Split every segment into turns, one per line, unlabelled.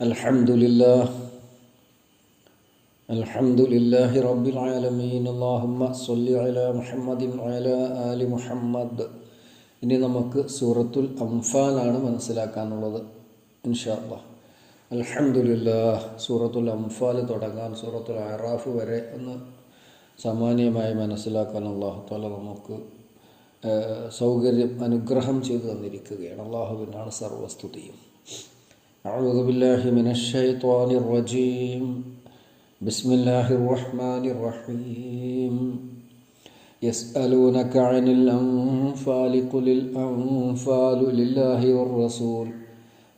الحمد لله الحمد لله رب العالمين اللهم صل على محمد وعلى آل محمد ഇനി നമുക്ക് സൂറത്തുൽ അംഫാലാണ് മനസ്സിലാക്കാനുള്ളത് ഇൻഷാ അല്ലാ അൽഹംദുലില്ലാ സൂറത്തുൽ അംഫാൽ തുടങ്ങാൻ സൂറത്തുൽ അറാഫ് വരെ ഒന്ന് സാമാന്യമായി മനസ്സിലാക്കാൻ അള്ളാഹു താല നമുക്ക് ഏഹ്, സൗകര്യം അനുഗ്രഹം ചെയ്തു തന്നിരിക്കുകയാണ് അള്ളാഹുവിനാണ് സർവസ്തുതിയും أعوذ بالله من الشيطان الرجيم بسم الله الرحمن الرحيم يسألونك عن الأنفال قل الأنفال لله والرسول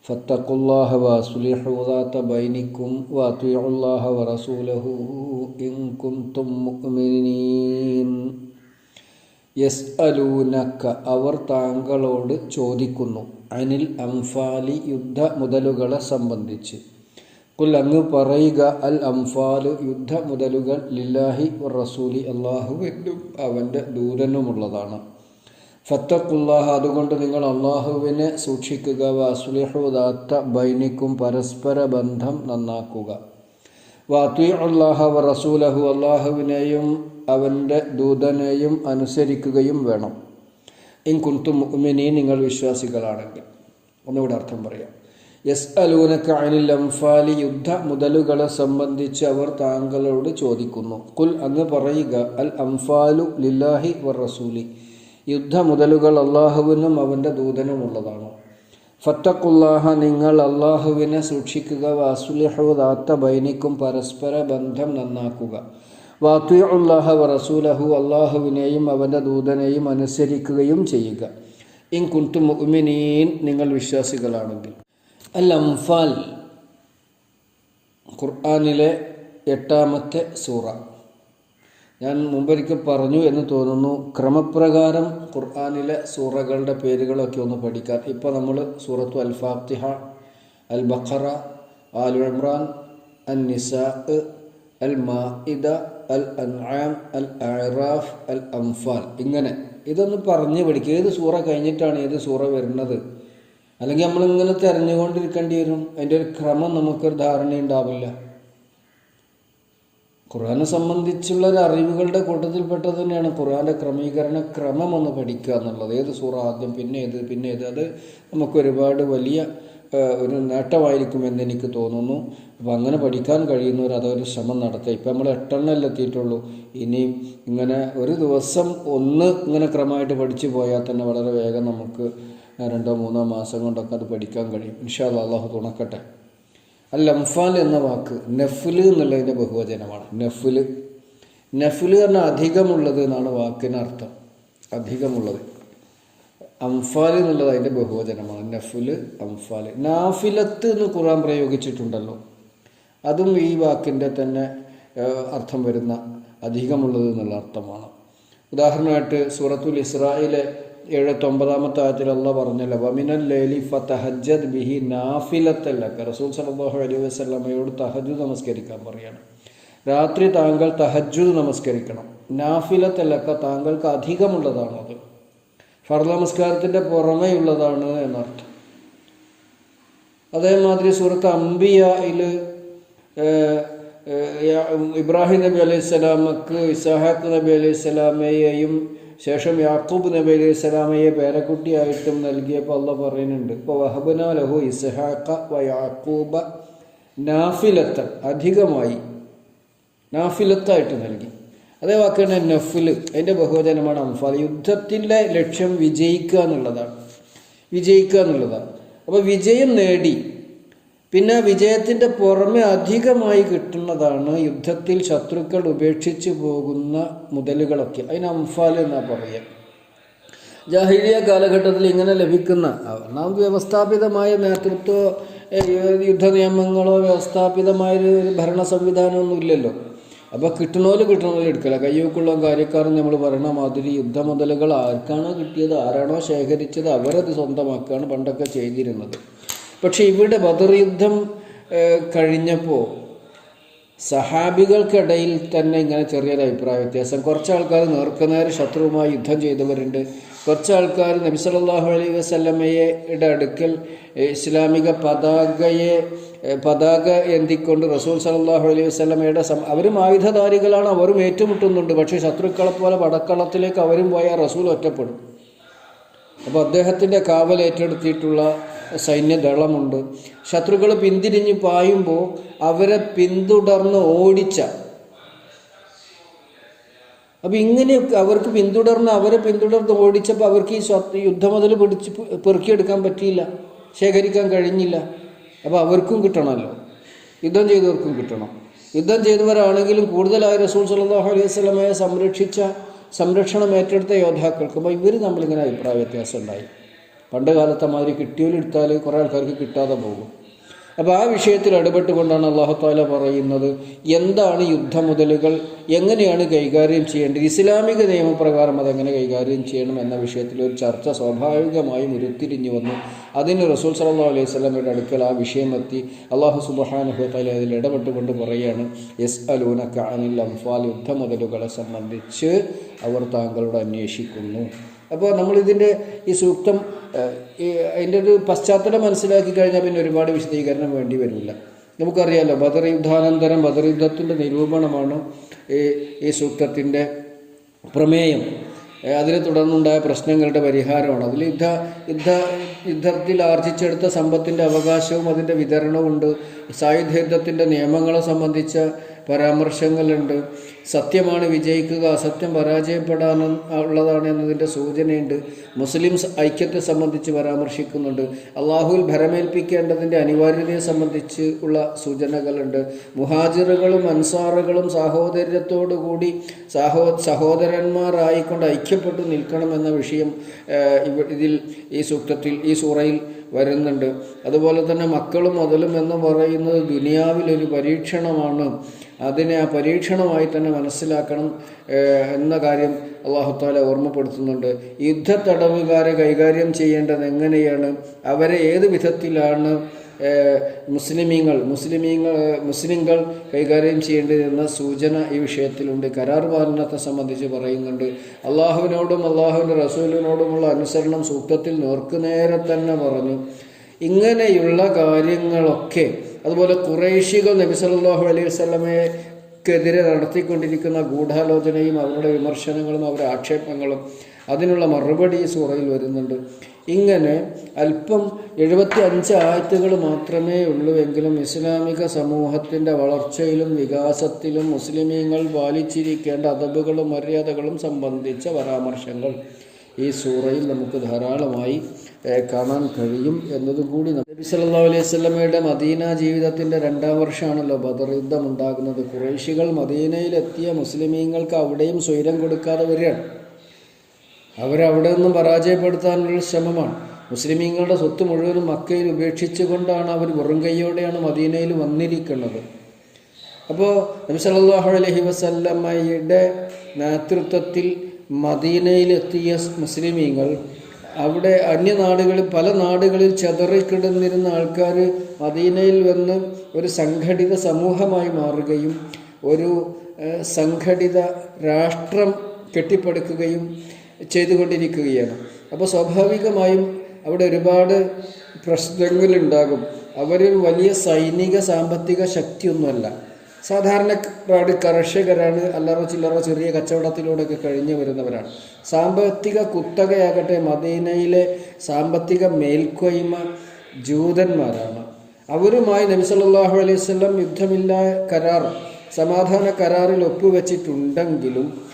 فاتقوا الله وأصلحوا ذات بينكم وأطيعوا الله ورسوله إن كنتم مؤمنين യസ് അലൂനക്ക അവർ താങ്കളോട് ചോദിക്കുന്നു അനിൽ അംഫാലി യുദ്ധ മുതലുകളെ സംബന്ധിച്ച്. കുൽ അങ്ങ് പറയുക അൽ അംഫാലു യുദ്ധ മുതലുകൾ ലില്ലാഹി റസൂലി അള്ളാഹുവിനും അവന്റെ ദൂതനുമുള്ളതാണ്. ഫത്തക്കുല്ലാഹ അതുകൊണ്ട് നിങ്ങൾ അള്ളാഹുവിനെ സൂക്ഷിക്കുക. വസുലിഹുദാത്ത ബൈനിക്കും പരസ്പര ബന്ധം നന്നാക്കുക. വാത്തി അള്ളാഹ വ റസൂലഹു അള്ളാഹുവിനെയും അവന്റെ ദൂതനെയും അനുസരിക്കുകയും വേണം. ഇൻ കുന്തു മുഅ്മിനീ നിങ്ങൾ വിശ്വാസികളാണെങ്കിൽ. ഒന്നുകൂടെ അർത്ഥം പറയാം. യസ് അലൂനക്ക അനിൽ അംഫാലി യുദ്ധ മുതലുകളെ സംബന്ധിച്ച് അവർ താങ്കളോട് ചോദിക്കുന്നു. കുൽ അങ്ങ് പറയുക അൽ അംഫാലു ലില്ലാഹി വർ റസൂലി. യുദ്ധ മുതലുകൾ അള്ളാഹുവിനും അവന്റെ ദൂതനുമുള്ളതാണ് ഫത്തക്കുല്ലാഹ നിങ്ങൾ അള്ളാഹുവിനെ സൂക്ഷിക്കുക വാസുലിഹു ദാത്ത ബൈനിക്കും പരസ്പര ബന്ധം നന്നാക്കുക. വാത്തുല്ലാഹ വറസൂലഹു റസൂലഹു അള്ളാഹുവിനെയും അവന്റെ ദൂതനെയും അനുസരിക്കുകയും ചെയ്യുക. ഇൻ കുന്തു മുഅ്മിനീൻ നിങ്ങൾ വിശ്വാസികളാണെങ്കിൽ. അൽ അംഫാൽ ഖുർആാനിലെ എട്ടാമത്തെ സൂറ. ഞാൻ മുമ്പൊരിക്കൽ പറഞ്ഞു എന്ന് തോന്നുന്നു ക്രമപ്രകാരം ഖുർആാനിലെ സൂറകളുടെ പേരുകളൊക്കെ ഒന്ന് പഠിക്കാൻ. ഇപ്പോൾ നമ്മൾ സൂറത്തു അൽ ഫാത്തിഹ അൽ ബഖറ ആൽ ഇമ്രാൻ അൽ നിസാ അൽ മാഇദ അൽ അൻആം അൽ-അഅറാഫ് അൽ അംഫാൽ ഇങ്ങനെ. ഇതൊന്ന് പറഞ്ഞ് പഠിക്കുക ഏത് സൂറ കഴിഞ്ഞിട്ടാണ് ഏത് സൂറ വരുന്നത്? അല്ലെങ്കിൽ നമ്മൾ ഇങ്ങനെ തിരഞ്ഞുകൊണ്ടിരിക്കേണ്ടി വരും അതിന്റെ ഒരു ക്രമം നമുക്കൊരു ധാരണ ഉണ്ടാവില്ല. ഖുർആനെ സംബന്ധിച്ചുള്ള ഒരു അറിവുകളുടെ കൂട്ടത്തിൽപ്പെട്ടത് തന്നെയാണ്. ഖുർആന്റെ ക്രമീകരണ ക്രമം ഒന്ന് പഠിക്കുക എന്നുള്ളത്. ഏത് സൂറ ആദ്യം പിന്നെ ഏത് പിന്നെ ഏത്. അത് നമുക്ക് ഒരുപാട് വലിയ ഒരു നേട്ടമായിരിക്കുമെന്ന് എനിക്ക് തോന്നുന്നു. അപ്പം അങ്ങനെ പഠിക്കാൻ കഴിയുന്നവർ അതൊരു ശ്രമം നടത്തുക. ഇപ്പം നമ്മൾ എട്ടെണ്ണല്ലേ എത്തിയിട്ടുള്ളൂ. ഇനിയും ഇങ്ങനെ ഒരു ദിവസം ഒന്ന് ഇങ്ങനെ ക്രമമായിട്ട് പഠിച്ചു പോയാൽ തന്നെ വളരെ വേഗം നമുക്ക് രണ്ടോ മൂന്നോ മാസം കൊണ്ടൊക്കെ അത് പഠിക്കാൻ കഴിയും. ഇൻഷാ അള്ളാഹു തുണക്കട്ടെ. അല്ല അംഫാൽ എന്ന വാക്ക് നഫിൽ എന്നുള്ളതിന്റെ ബഹുവചനമാണ്. നഫിൽ നഫിൽ പറഞ്ഞാൽ അധികമുള്ളത് എന്നാണ് വാക്കിന് അർത്ഥം അധികമുള്ളത്. അംഫാൽ എന്നുള്ളത് അതിന്റെ ബഹുവചനമാണ്. നഫുൽ അംഫാൽ. നാഫിലത്ത് എന്ന് ഖുറാൻ പ്രയോഗിച്ചിട്ടുണ്ടല്ലോ. അതും ഈ വാക്കിന്റെ തന്നെ അർത്ഥം വരുന്ന അധികമുള്ളത് എന്നുള്ള അർത്ഥമാണ്. ഉദാഹരണമായിട്ട് സൂറത്തുൽ ഇസ്രായിലെ എഴുപത്തൊമ്പതാമത്തെ ആയത്തിൽ അല്ല പറഞ്ഞല്ലോ വമിനൽ ലേലി ഫതഹജ്ജദ് ബിഹി നാഫിലത്തല്ലക്ക റസൂൽ സല്ലല്ലാഹു അലൈഹി വസ്ലമയോട് തഹജു നമസ്കരിക്കാൻ പറയാണ്. രാത്രി താങ്കൾ തഹജു നമസ്കരിക്കണം. നാഫിലത്തല്ലക്ക താങ്കൾക്ക് അധികമുള്ളതാണ് അത് ഫർദ് നമസ്കാരത്തിന്റെ പുറമെയുള്ളതാണ് എന്നർത്ഥം. അതേമാതിരി സൂറത്ത് അംബിയയിൽ ഇബ്രാഹിം നബി അലൈഹി സ്വലാമക്ക് ഇസഹാഖ് നബി അലൈഹി സ്വലാമയെയും ശേഷം യാക്കൂബ് നബി അലൈഹി സ്വലാമയെ പേരക്കുട്ടിയായിട്ടും നൽകിയപ്പോൾ അള്ള പറയുന്നുണ്ട് ഇപ്പോൾ വഹബന ലഹു ഇസഹാഖ വ യാക്കൂബ നാഫിലത്ത അധികമായി നാഫിലത്തായിട്ട് നൽകി. അതേ വാക്കാണ് നഫിൽ അതിന്റെ ബഹുവചനമാണ് അംഫാൽ. യുദ്ധത്തിന്റെ ലക്ഷ്യം വിജയിക്കുക എന്നുള്ളതാണ്. വിജയിക്കുക എന്നുള്ളതാണ്. അപ്പോൾ വിജയം നേടി. പിന്നെ വിജയത്തിന്റെ പുറമെ അധികമായി കിട്ടുന്നതാണ് യുദ്ധത്തിൽ ശത്രുക്കൾ ഉപേക്ഷിച്ച് പോകുന്ന മുതലുകളൊക്കെ. അതിന് അംഫാൽ എന്നാ പറയുക. ജാഹിരിയ കാലഘട്ടത്തിൽ ഇങ്ങനെ ലഭിക്കുന്ന നാം വ്യവസ്ഥാപിതമായ നേതൃത്വ യുദ്ധ നിയമങ്ങളോ വ്യവസ്ഥാപിതമായ ഒരു ഭരണ സംവിധാനമൊന്നും ഇല്ലല്ലോ അപ്പോൾ കിട്ടണോൽ കിട്ടണോൽ എടുക്കില്ല കയ്യൂക്കുള്ള കാര്യക്കാരൻ നമ്മൾ പറയണ മാതിരി യുദ്ധമുതലുകൾ ആർക്കാണോ കിട്ടിയത് ആരാണോ ശേഖരിച്ചത് അവരത് സ്വന്തമാക്കുകയാണ് പണ്ടൊക്കെ ചെയ്തിരുന്നത്. പക്ഷേ ഇവിടെ ബദർ യുദ്ധം കഴിഞ്ഞപ്പോൾ സഹാബികൾക്കിടയിൽ തന്നെ ഇങ്ങനെ ചെറിയൊരു അഭിപ്രായ വ്യത്യാസം. കുറച്ച് ആൾക്കാർ നേർക്കുനേരെ ശത്രുവുമായി യുദ്ധം ചെയ്തവരുണ്ട്. കുറച്ച് ആൾക്കാർ നബി സല്ലല്ലാഹു അലൈഹി വസല്ലമയുടെ അടുക്കൽ ഇസ്ലാമിക പതാകയെ പതാക എന്തിക്കൊണ്ട് റസൂൽ സല്ലല്ലാഹു അലൈഹി വസ്ലമയുടെ സം അവരും ആയുധധാരികളാണ് അവരും ഏറ്റുമുട്ടുന്നുണ്ട്. പക്ഷേ ശത്രുക്കളെ പോലെ പടക്കളത്തിലേക്ക് അവരും പോയാൽ റസൂൽ ഒറ്റപ്പെടും. അപ്പോൾ അദ്ദേഹത്തിന്റെ കാവൽ ഏറ്റെടുത്തിട്ടുള്ള സൈന്യദളമുണ്ട് ശത്രുക്കൾ പിന്തിരിഞ്ഞ് പായുമ്പോൾ അവരെ പിന്തുടർന്ന് ഓടിച്ച. അപ്പോൾ ഇങ്ങനെ അവർക്ക് പിന്തുടർന്ന് അവരെ പിന്തുടർന്ന് ഓടിച്ചപ്പോൾ അവർക്ക് ഈ യുദ്ധം മുതൽ പിടിച്ച് പെറുക്കിയെടുക്കാൻ പറ്റിയില്ല. ശേഖരിക്കാൻ കഴിഞ്ഞില്ല. അപ്പോൾ അവർക്കും കിട്ടണമല്ലോ. യുദ്ധം ചെയ്തവർക്കും കിട്ടണം. യുദ്ധം ചെയ്തവരാണെങ്കിലും കൂടുതലായി റസൂൽ സല്ലാഹു അലൈഹി വസല്ലമയെ സംരക്ഷിച്ച സംരക്ഷണം ഏറ്റെടുത്ത യോദ്ധാക്കൾക്ക് ഇവർ തമ്മിലിങ്ങനെ അഭിപ്രായ വ്യത്യാസം ഉണ്ടായി. പണ്ട് കാലത്തെ മാതിരി കിട്ടിയോലെടുത്താൽ കുറേ ആൾക്കാർക്ക് കിട്ടാതെ പോകും. അപ്പോൾ ആ വിഷയത്തിൽ ഇടപെട്ടുകൊണ്ടാണ് അള്ളാഹു താല പറയുന്നത് എന്താണ് യുദ്ധമുതലുകൾ എങ്ങനെയാണ് കൈകാര്യം ചെയ്യേണ്ടത് ഇസ്ലാമിക നിയമപ്രകാരം അതെങ്ങനെ കൈകാര്യം ചെയ്യണം എന്ന വിഷയത്തിൽ ഒരു ചർച്ച സ്വാഭാവികമായും ഉരുത്തിരിഞ്ഞു വന്നു. അതിന് റസൂൽ സല്ലാ അലൈഹി സ്വലമയുടെ അടുക്കൽ ആ വിഷയം എത്തി. അള്ളാഹു സുബഹാനുഹത്താല അതിൽ ഇടപെട്ടുകൊണ്ട് പറയുകയാണ് എസ് അലൂന അനിൽ അംഫാൽ യുദ്ധമുതലുകളെ സംബന്ധിച്ച് അവർ താങ്കളോട് അന്വേഷിക്കുന്നു. അപ്പോൾ നമ്മളിതിന്റെ ഈ സൂക്തം ഈ അതിന്റെ ഒരു പശ്ചാത്തലം മനസ്സിലാക്കി കഴിഞ്ഞാൽ പിന്നെ ഒരുപാട് വിശദീകരണം വേണ്ടി വരില്ല. നമുക്കറിയാമല്ലോ ബദർ യുദ്ധാനന്തരം ബദർ യുദ്ധത്തിന്റെ നിരൂപണമാണ് ഈ ഈ സൂക്തത്തിന്റെ പ്രമേയം. അതിനെ തുടർന്നുണ്ടായ പ്രശ്നങ്ങളുടെ പരിഹാരമാണ്. അതിൽ യുദ്ധ യുദ്ധ യുദ്ധത്തിൽ ആർജിച്ചെടുത്ത സമ്പത്തിന്റെ അവകാശവും അതിന്റെ വിതരണവും ഉണ്ട് സായുധ യുദ്ധത്തിന്റെ നിയമങ്ങളെ സംബന്ധിച്ച പരാമർശങ്ങളുണ്ട്. സത്യമാണ് വിജയിക്കുക അസത്യം പരാജയപ്പെടാൻ ഉള്ളതാണ് എന്നതിന്റെ സൂചനയുണ്ട്. മുസ്ലിം ഐക്യത്തെ സംബന്ധിച്ച് പരാമർശിക്കുന്നുണ്ട്. അള്ളാഹുവിൽ ഭരമേൽപ്പിക്കേണ്ടതിന്റെ അനിവാര്യതയെ സംബന്ധിച്ച് ഉള്ള സൂചനകളുണ്ട്. മുഹാജിറുകളും അൻസാറുകളും സഹോദര്യത്തോടുകൂടി സഹോ സഹോദരന്മാരായിക്കൊണ്ട് ഐക്യപ്പെട്ടു നിൽക്കണമെന്ന വിഷയം ഇതിൽ ഈ സൂക്തത്തിൽ ഈ സൂറയിൽ വരുന്നുണ്ട്. അതുപോലെ തന്നെ മക്കൾ മുതലും എന്ന് പറയുന്നത് ദുനിയാവിലൊരു പരീക്ഷണമാണ്. അതിനെ ആ പരീക്ഷണമായി തന്നെ മനസ്സിലാക്കണം എന്ന കാര്യം അള്ളാഹുത്താല ഓർമ്മപ്പെടുത്തുന്നുണ്ട്. യുദ്ധത്തടവുകാരെ കൈകാര്യം ചെയ്യേണ്ടത് എങ്ങനെയാണ്? അവരെ ഏത് വിധത്തിലാണ്? മുസ്ലിമീങ്ങൾ മുസ്ലിമീങ്ങൾ മുസ്ലിങ്ങൾ കൈകാര്യം ചെയ്യേണ്ടതെന്ന സൂചന ഈ വിഷയത്തിലുണ്ട്. കരാർ പാലനത്തെ സംബന്ധിച്ച് പറയുന്നുണ്ട്. അള്ളാഹുവിനോടും അള്ളാഹുവിന്റെ റസൂലിനോടുമുള്ള അനുസരണം സൂക്തത്തിൽ നേർക്കുനേരെ തന്നെ പറഞ്ഞു. ഇങ്ങനെയുള്ള കാര്യങ്ങളൊക്കെ അതുപോലെ കുറേശികൾ നബി സല്ലല്ലാഹു അലൈഹി വസല്ലമയ്ക്കെതിരെ നടത്തിക്കൊണ്ടിരിക്കുന്ന ഗൂഢാലോചനയും അവരുടെ വിമർശനങ്ങളും അവരുടെ ആക്ഷേപങ്ങളും അതിനുള്ള മറുപടി സൂറയിൽ വരുന്നുണ്ട്. ഇങ്ങനെ അല്പം എഴുപത്തി അഞ്ച് ആയത്തുകൾ മാത്രമേ ഉള്ളൂ എങ്കിലും ഇസ്ലാമിക സമൂഹത്തിന്റെ വളർച്ചയിലും വികാസത്തിലും മുസ്ലിമീങ്ങൾ പാലിച്ചിരിക്കേണ്ട അതബുകളും മര്യാദകളും സംബന്ധിച്ച പരാമർശങ്ങൾ ഈ സൂറയിൽ നമുക്ക് ധാരാളമായി കാണാൻ കഴിയും എന്നതുകൂടി നബി സല്ലാ അലൈഹി സ്വലമയുടെ മദീന ജീവിതത്തിന്റെ രണ്ടാം വർഷമാണല്ലോ ബദർ യുദ്ധം ഉണ്ടാകുന്നത്. കുറേശികൾ മദീനയിലെത്തിയ മുസ്ലിമീങ്ങൾക്ക് അവിടെയും സ്വൈരം കൊടുക്കാതെ വരികയാണ്. അവരവിടെ നിന്നും പരാജയപ്പെടുത്താനുള്ള ശ്രമമാണ്. മുസ്ലിമീങ്ങളുടെ സ്വത്ത് മുഴുവനും മക്കയിൽ ഉപേക്ഷിച്ചുകൊണ്ടാണ് അവർ വെറും കൈയോടെയാണ് മദീനയിൽ വന്നിരിക്കുന്നത്. അപ്പോൾ നബി സല്ലല്ലാഹു അലൈഹി വസല്ലമ്മയുടെ നേതൃത്വത്തിൽ മദീനയിലെത്തിയ മുസ്ലിമീങ്ങൾ അവിടെ അന്യനാടുകളിൽ പല നാടുകളിൽ ചെതറിക്കിടന്നിരുന്ന ആൾക്കാർ മദീനയിൽ വന്ന് ഒരു സംഘടിത സമൂഹമായി മാറുകയും ഒരു സംഘടിത രാഷ്ട്രം കെട്ടിപ്പടുക്കുകയും ചെയ്തുകൊണ്ടിരിക്കുകയാണ്. അപ്പോൾ സ്വാഭാവികമായും അവിടെ ഒരുപാട് പ്രശ്നങ്ങളുണ്ടാകും. അവർ വലിയ സൈനിക സാമ്പത്തിക ശക്തിയൊന്നുമല്ല. സാധാരണക്കാട് കർഷകരാണ് അല്ലറ ചില്ലറ ചെറിയ കച്ചവടത്തിലൂടെയൊക്കെ കഴിഞ്ഞു വരുന്നവരാണ്. സാമ്പത്തിക കുത്തകയാകട്ടെ മദീനയിലെ സാമ്പത്തിക മേൽക്കോയ്മ ജൂതന്മാരാണ്. അവരുമായി നബി അലൈവല്ലം യുദ്ധമില്ല കരാർ സമാധാന കരാറിൽ ഒപ്പുവെച്ചിട്ടുണ്ടെങ്കിലും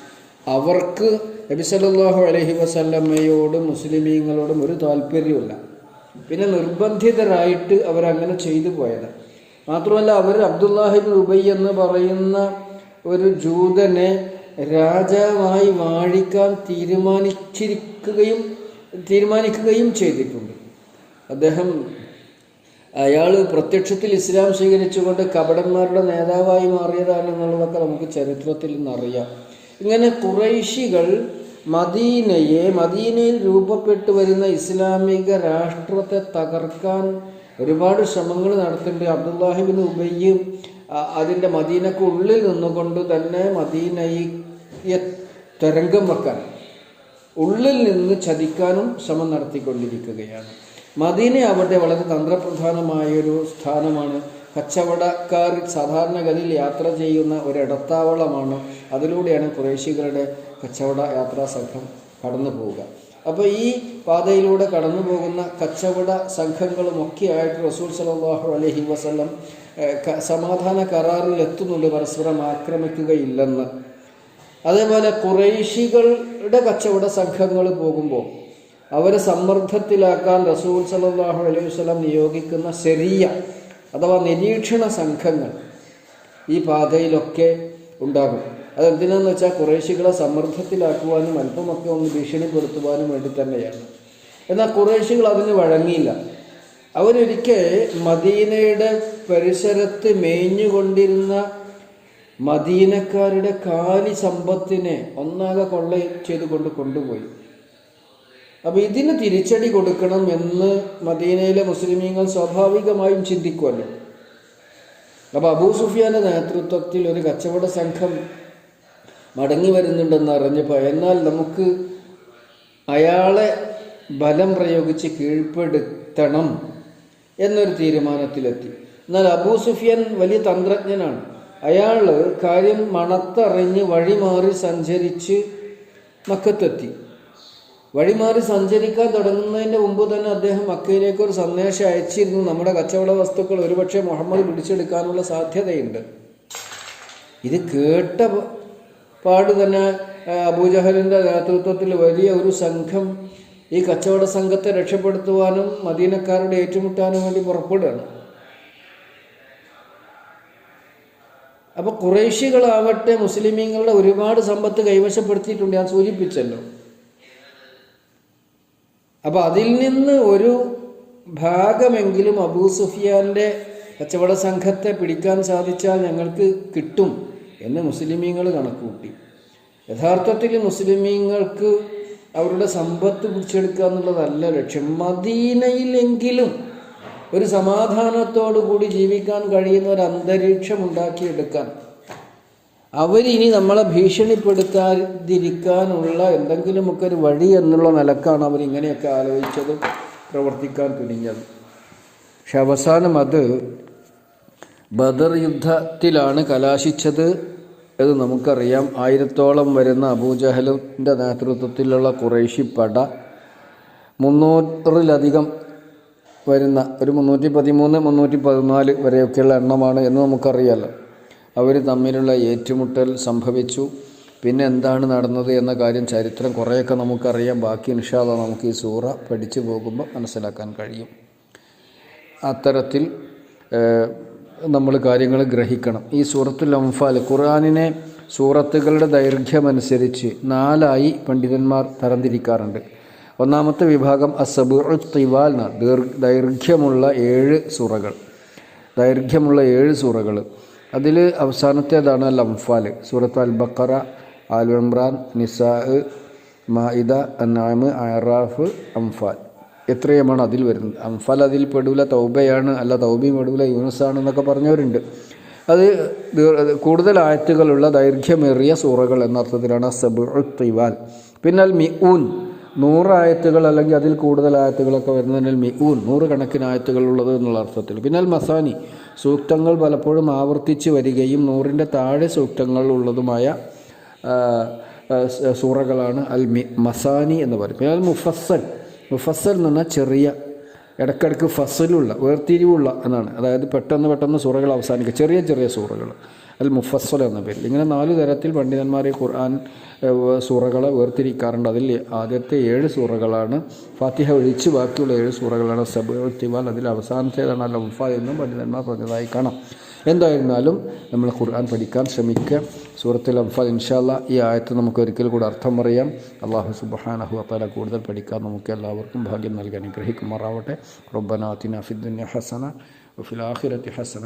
അവർക്ക് നബി സല്ലല്ലാഹു അലൈഹി വസല്ലമ്മയോടും മുസ്ലിമീങ്ങളോടും ഒരു താല്പര്യമില്ല പിന്നെ നിർബന്ധിതരായിട്ട് അവരങ്ങനെ ചെയ്തു പോയത്. മാത്രമല്ല അവർ അബ്ദുല്ലാഹിബ് ഉബൈ എന്ന് പറയുന്ന ഒരു ജൂതനെ രാജാവായി വാഴിക്കാൻ തീരുമാനിച്ചിരിക്കുകയും തീരുമാനിക്കുകയും ചെയ്തിട്ടുണ്ട്. അദ്ദേഹം അയാൾ പ്രത്യക്ഷത്തിൽ ഇസ്ലാം സ്വീകരിച്ചുകൊണ്ട് കപടന്മാരുടെ നേതാവായി മാറിയതാണെന്നുള്ളതൊക്കെ നമുക്ക് ചരിത്രത്തിൽ നിന്നറിയാം ഇങ്ങനെ കുറൈശികൾ മദീനയെ മദീനയിൽ രൂപപ്പെട്ടു വരുന്ന ഇസ്ലാമിക രാഷ്ട്രത്തെ തകർക്കാൻ ഒരുപാട് ശ്രമങ്ങൾ നടത്തുന്നുണ്ട് അബ്ദുല്ലാഹിബിൻ ഉബയ്യ് അതിന്റെ മദീനക്ക് ഉള്ളിൽ നിന്നുകൊണ്ട് തന്നെ മദീനയെ തരംഗം വെക്കാൻ ഉള്ളിൽ നിന്ന് ചതിക്കാനും ശ്രമം നടത്തിക്കൊണ്ടിരിക്കുകയാണ്. മദീന അവിടെ വളരെ തന്ത്രപ്രധാനമായൊരു സ്ഥാനമാണ് കച്ചവടക്കാർ സാധാരണഗതിയിൽ യാത്ര ചെയ്യുന്ന ഒരു ഒരിടത്താവളമാണ്. അതിലൂടെയാണ് കുറേശികളുടെ കച്ചവട യാത്രാ സംഘം കടന്നു പോവുക. അപ്പോൾ ഈ പാതയിലൂടെ കടന്നു പോകുന്ന കച്ചവട സംഘങ്ങളും ഒക്കെ ആയിട്ട് റസൂൽ സലാഹു അലഹി വസ്ലം സമാധാന കരാറിൽ എത്തുന്നുണ്ട്. പരസ്പരം ആക്രമിക്കുകയില്ലെന്ന്. അതേപോലെ കുറേശികളുടെ കച്ചവട സംഘങ്ങൾ പോകുമ്പോൾ അവരെ സമ്മർദ്ദത്തിലാക്കാൻ റസൂൽ സലാഹു അലൈഹി വസ്ലം നിയോഗിക്കുന്ന ശരിയ അഥവാ നിരീക്ഷണ സംഘങ്ങൾ ഈ പാതയിലൊക്കെ ഉണ്ടാകും. അതെന്തിനാന്ന് വെച്ചാൽ കുറേശികളെ സമ്മർദ്ദത്തിലാക്കുവാനും അല്പമൊക്കെ ഒന്ന് ഭീഷണിപ്പെടുത്തുവാനും വേണ്ടി തന്നെയാണ്. എന്നാൽ കുറേശികൾ അതിന് വഴങ്ങിയില്ല. അവരൊരിക്കൽ മദീനയുടെ പരിസരത്ത് മേഞ്ഞുകൊണ്ടിരുന്ന മദീനക്കാരുടെ കാലി സമ്പത്തിനെ ഒന്നാകെ കൊള്ള ചെയ്തുകൊണ്ട് കൊണ്ടുപോയി. അപ്പൊ ഇതിന് തിരിച്ചടി കൊടുക്കണം എന്ന് മദീനയിലെ മുസ്ലിമീങ്ങൾ സ്വാഭാവികമായും ചിന്തിക്കുമല്ലോ അപ്പൊ അബൂ സുഫിയാന്റെ നേതൃത്വത്തിൽ ഒരു കച്ചവട സംഘം മടങ്ങി വരുന്നുണ്ടെന്ന് അറിഞ്ഞപ്പോൾ എന്നാൽ നമുക്ക് അയാളെ ബലം പ്രയോഗിച്ച് കീഴ്പ്പെടുത്തണം എന്നൊരു തീരുമാനത്തിലെത്തി. എന്നാൽ അബൂ സുഫിയൻ വലിയ തന്ത്രജ്ഞനാണ്. അയാൾ കാര്യം മണത്തറിഞ്ഞ് വഴിമാറി സഞ്ചരിച്ച് മക്കത്തെത്തി. വഴിമാറി സഞ്ചരിക്കാൻ തുടങ്ങുന്നതിന്റെ മുമ്പ് തന്നെ അദ്ദേഹം മക്കയിലേക്ക് ഒരു സന്ദേശം അയച്ചിരുന്നു. നമ്മുടെ കച്ചവട വസ്തുക്കൾ ഒരുപക്ഷെ മുഹമ്മദ് പിടിച്ചെടുക്കാനുള്ള സാധ്യതയുണ്ട്. ഇത് കേട്ട പാട് തന്നെ അബൂജഹലിന്റെ നേതൃത്വത്തിൽ വലിയ ഒരു സംഘം ഈ കച്ചവട സംഘത്തെ രക്ഷപ്പെടുത്തുവാനും മദീനക്കാരുടെ ഏറ്റുമുട്ടാനും വേണ്ടി പുറപ്പെടുകയാണ്. അപ്പൊ കുറേശികളാവട്ടെ മുസ്ലിമീങ്ങളുടെ ഒരുപാട് സമ്പത്ത് കൈവശപ്പെടുത്തിയിട്ടുണ്ട്. ഞാൻ സൂചിപ്പിച്ചല്ലോ. അപ്പൊ അതിൽ നിന്ന് ഒരു ഭാഗമെങ്കിലും അബൂ സുഫിയാന്റെ കച്ചവട സംഘത്തെ പിടിക്കാൻ സാധിച്ചാൽ ഞങ്ങൾക്ക് കിട്ടും എന്ന് മുസ്ലിമീങ്ങൾ കണക്കുകൂട്ടി. യഥാർത്ഥത്തിൽ മുസ്ലിമീങ്ങൾക്ക് അവരുടെ സമ്പത്ത് പിടിച്ചെടുക്കുക എന്നുള്ളതല്ല ലക്ഷ്യം. മദീനയിലെങ്കിലും ഒരു സമാധാനത്തോടു കൂടി ജീവിക്കാൻ കഴിയുന്ന ഒരു അന്തരീക്ഷം ഉണ്ടാക്കിയെടുക്കാൻ അവരിനി നമ്മളെ ഭീഷണിപ്പെടുത്താതിരിക്കാനുള്ള എന്തെങ്കിലുമൊക്കെ ഒരു വഴി എന്നുള്ള നിലക്കാണ് അവർ ഇങ്ങനെയൊക്കെ ആലോചിച്ചത് പ്രവർത്തിക്കാൻ തുനിഞ്ഞത് പക്ഷെ അവസാനം അത് ബദർ യുദ്ധത്തിലാണ് കലാശിച്ചത് എന്ന് നമുക്കറിയാം. ആയിരത്തോളം വരുന്ന അബൂജഹലിന്റെ നേതൃത്വത്തിലുള്ള കുറേശി പട മുന്നൂറിലധികം വരുന്ന ഒരു മുന്നൂറ്റി പതിമൂന്ന് മുന്നൂറ്റി പതിനാല് വരെയൊക്കെയുള്ള എണ്ണമാണ് എന്ന് നമുക്കറിയാലോ. അവർ തമ്മിലുള്ള ഏറ്റുമുട്ടൽ സംഭവിച്ചു. പിന്നെ എന്താണ് നടന്നത് എന്ന കാര്യം ചരിത്രം കുറേയൊക്കെ നമുക്കറിയാം. ബാക്കി ഇൻഷാല്ല നമുക്ക് ഈ സൂറ പഠിച്ചു പോകുമ്പോൾ മനസ്സിലാക്കാൻ കഴിയും. അത്തരത്തിൽ നമ്മൾ കാര്യങ്ങൾ ഗ്രഹിക്കണം. ഈ സൂറത്തുൽ അംഫാൽ ഖുർആാനിനെ സൂറത്തുകളുടെ ദൈർഘ്യമനുസരിച്ച് നാലായി പണ്ഡിതന്മാർ തരംതിരിക്കാറുണ്ട്. ഒന്നാമത്തെ വിഭാഗം അസബു തിവാൽ ദീർഘ ദീർ ദൈർഘ്യമുള്ള ഏഴ് സൂറകൾ. ദൈർഘ്യമുള്ള ഏഴ് സൂറകൾ അതിൽ അവസാനത്തേതാണ് അൽ അംഫാൽ സൂറത്ത് അൽ ബക്കറ ആൽ ഇമ്രാൻ നിസാ മായിദ അന്നാമ് അറാഫ് അംഫാൽ. എത്രയുമാണ് അതിൽ വരുന്നത്? അംഫാൽ അതിൽ പെടൂല തൗബയാണ്. അല്ല തൗബയും പെടൂല യൂനസാണ് എന്നൊക്കെ പറഞ്ഞവരുണ്ട്. അത് കൂടുതൽ ആയത്തുകളുള്ള ദൈർഘ്യമേറിയ സൂറകൾ എന്ന അർത്ഥത്തിലാണ് സബു തിവാൽ മിഊൻ നൂറായത്തുകൾ അല്ലെങ്കിൽ അതിൽ കൂടുതൽ ആയത്തുകളൊക്കെ വരുന്നതിനാൽ മിഊൻ നൂറ് കണക്കിന് ആയത്തുകൾ ഉള്ളത് എന്നുള്ള അർത്ഥത്തിൽ. പിന്നെ മസാനി സൂക്തങ്ങൾ പലപ്പോഴും ആവർത്തിച്ച് വരികയും നൂറിന്റെ താഴെ സൂക്തങ്ങൾ ഉള്ളതുമായ സൂറകളാണ് അൽ മി മസാനി എന്ന് പറയും. പിന്നെ അൽ മുഫസ്സൽ മുഫസ്സൽ എന്ന് പറഞ്ഞാൽ ചെറിയ ഇടയ്ക്കിടയ്ക്ക് ഫസലുള്ള വേർതിരിവുള്ള എന്നാണ്. അതായത് പെട്ടെന്ന് പെട്ടെന്ന് സൂറകൾ അവസാനിക്കുക ചെറിയ ചെറിയ സൂറകൾ. അൽ മുഫസ്സൽ എന്ന പേരിൽ. ഇങ്ങനെ നാല് തരത്തിൽ പണ്ഡിതന്മാർ ഈ ഖുർആൻ സൂറകളെ വേർതിരിക്കാറുണ്ട്. അതിൽ ആദ്യത്തെ ഏഴ് സൂറകളാണ്. ഫാത്തിഹ ഒഴിച്ച് ബാക്കിയുള്ള ഏഴ് സൂറകളാണ് സബ് തിവാൽ അതിൽ അവസാനത്തേതാണ് അൽ ഉഫ എന്നും പണ്ഡിതന്മാർ പറഞ്ഞതായി കാണാം. എന്തായിരുന്നാലും നമ്മൾ ഖുർആൻ പഠിക്കാൻ ശ്രമിക്കുക. സൂറത്തിൽ അംഫാൽ ഇൻഷാല്ല ഈ ആയത്ത് നമുക്ക് ഒരിക്കൽ കൂടെ അർത്ഥം പറയാം. അള്ളാഹു സുബഹാനഹു അത്താല കൂടുതൽ പഠിക്കാൻ നമുക്ക് എല്ലാവർക്കും ഭാഗ്യം നൽകാൻ അനുഗ്രഹിക്കുമാറാവട്ടെ. റബ്ബന അഫിദ്ദുൻ ഹസന വഫിൽ ഹസന